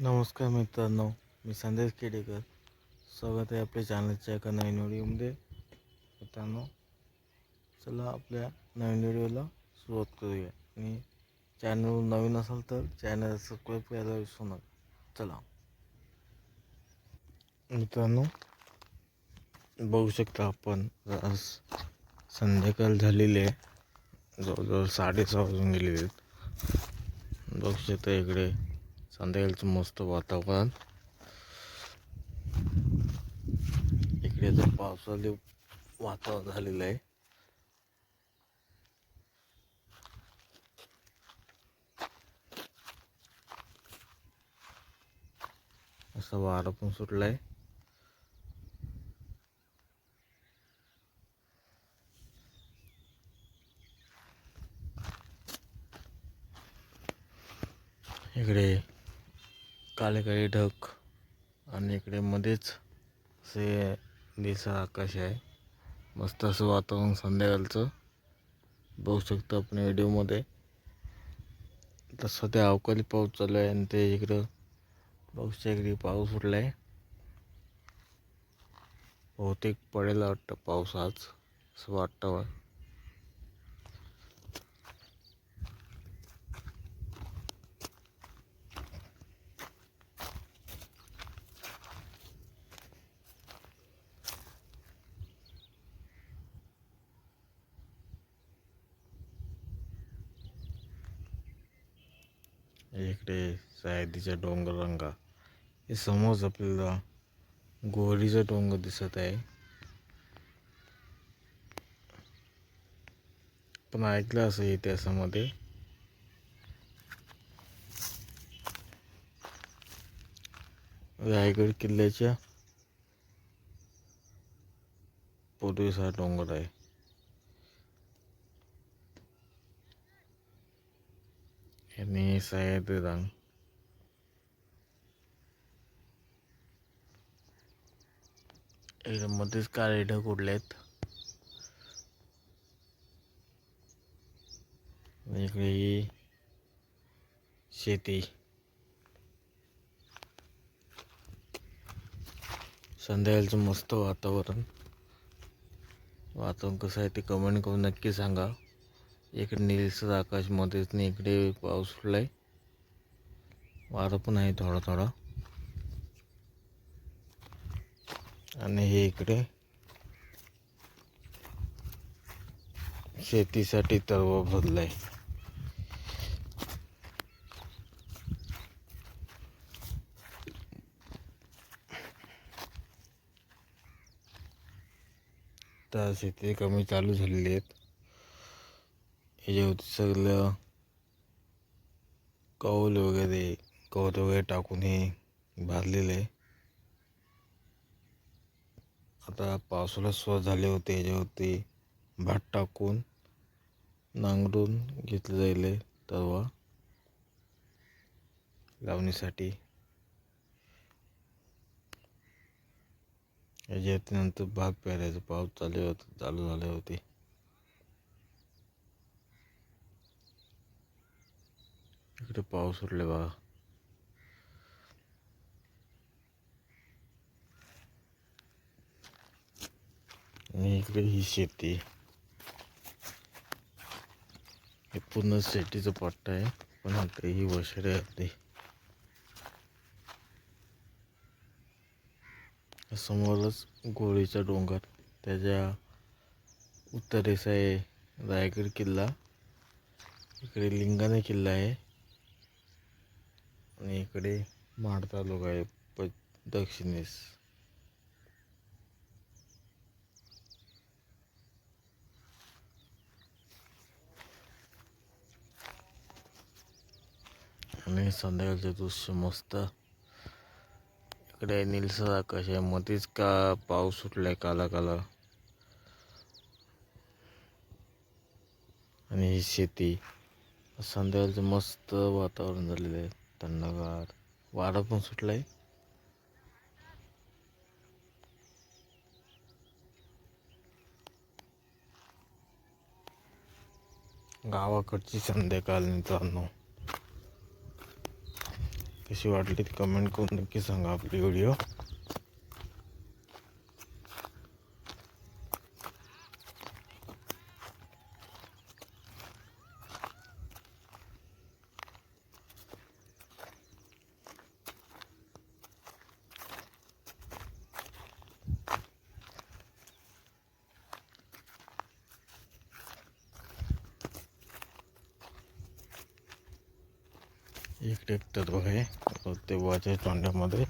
नमस्कार मित्रांनो मी संदेश केडेकर. स्वागत आहे आपल्या चॅनलच्या एका नवीन व्हिडिओमध्ये. मित्रांनो चला आपल्या नवीन व्हिडिओला सुरुवात करूया. आणि चॅनल नवीन असाल तर चॅनल सबस्क्राईब करायला विसरू नका. चला. मित्रांनो बघू शकता आपण आज संध्याकाळ झालेली आहे. जवळजवळ साडेसहा वाजून गेलेले आहेत. बघू शकता इकडे संध्याकाळचं मस्त वातावरण इकडे तर पावसाले वातावरण झालेलं आहे असं वारं पण सुटलाय आहे काळे काळे ढग आणि इकडे मध्येच असे निळसर आकाश आहे. मस्त असं वातावरण संध्याकाळचं. बघू शकतो आपण व्हिडिओमध्ये. तर सध्या अवकाळी पाऊस चालू आहे आणि ते इकडं बघू इकडे पाऊस उठला आहे बहुतेक पडेल वाटतं पाऊस आज असं वाटतं इकडे सायदीच्या डोंगर रंगा. हे समोर आपल्याला गोरीचा डोंगर दिसत आहे. पण ऐकलं असं इतिहासामध्ये रायगड किल्ल्याच्या पूर्वीचा हा डोंगर आहे. आणि सह्याद्री रांग मध्येच काळे ढग उडले आहेत आणि इकडे ही शेती संध्याकाळचं मस्त वातावरण वातावरण कसं आहे ते कमेंट करून नक्की सांगा इकडे निळसर आकाशमध्येच नाही इकडे पाऊस आहे वारं पण आहे थोडा थोडा आणि हे इकडे शेतीसाठी तरव भरलाय. तर शेती कमी चालू झालेली आहेत. याच्यावरती सगळं कौल वगैरे गवत वगैरे टाकून हे भाजलेलं आहे आता पावसाला सुरुवात झाले होते याच्यावरती भात टाकून नांगरून घेतलं जाईल तरवा लावणीसाठी. याच्यावरती नंतर भात पेरायचं पाऊस चालू होत चालू झाले होते. इकडे पाऊस सुटले बघा. आणि इकडे ही शेती. हे पूर्ण शेतीचं पट्टा आहे पण आता ही वशडे आपली समोरच गोळीचा डोंगर त्याच्या उत्तरेस आहे रायगड किल्ला. इकडे लिंगाणे किल्ला आहे. आणि इकडे माड तालुका आहे प दक्षिणेस. आणि संध्याकाळचे दृश्य मस्त. इकडे निलसर आकाश आहे मध्येच का पाऊस सुटलाय काला काला. आणि ही शेती. संध्याकाळचं मस्त वातावरण झालेलं आहे. थंडगार. वारा पण सुटलाय. गावाकडची संध्याकाळ मित्रांनो. कशी वाटली ती कमेंट करून नक्की सांगा आपली व्हिडिओ एक ट्रॅक्टर आहे तेव्हाच्या तोंड्यामध्ये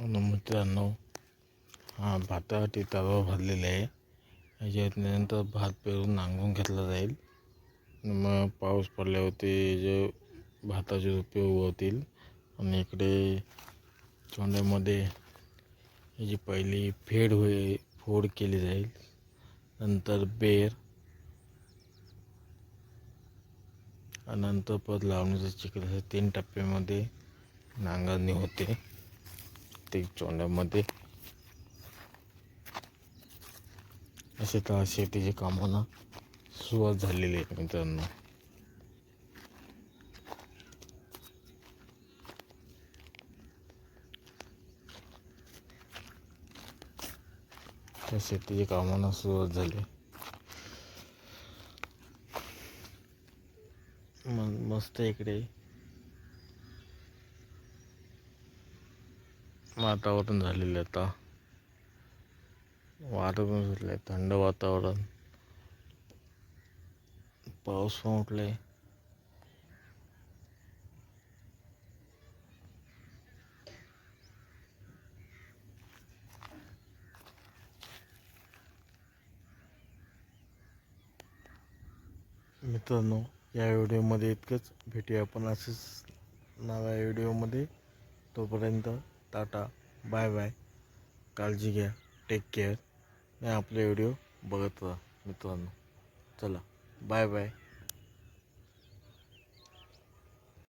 मित्रांनो हा भातासाठी तवा भरलेला आहे. याच्यात नंतर भात पेरून नांगरून घेतला जाईल. मग पाऊस पडल्यावरती जे भाताचे रोपे उगवतील आणि इकडे चोंड्यामध्ये याची पहिली फेड होई फोड केली जाईल. नंतर बेर नंतर परत लावणीचं चिखल असे तीन टप्प्यामध्ये नांगरणी होते. प्रत्येक चोंड्यामध्ये असे तर शेतीची कामांना सुरुवात झालेली आहे मित्रांनो. तर शेतीची कामांना सुरुवात झाली मग मस्त इकडे वातावरण झालेलं आहे आता. वातावरण पण सुटलं आहे थंड वातावरण. पाऊस पण उठलाय. मित्रांनो या व्हिडिओमध्ये इतकंच. भेटूया आपण असेच नव्या व्हिडिओमध्ये. तोपर्यंत टाटा बाय बाय. काळजी घ्या टेक केअर आणि आपले व्हिडिओ बघत राहा मित्रांनो. चला बाय बाय.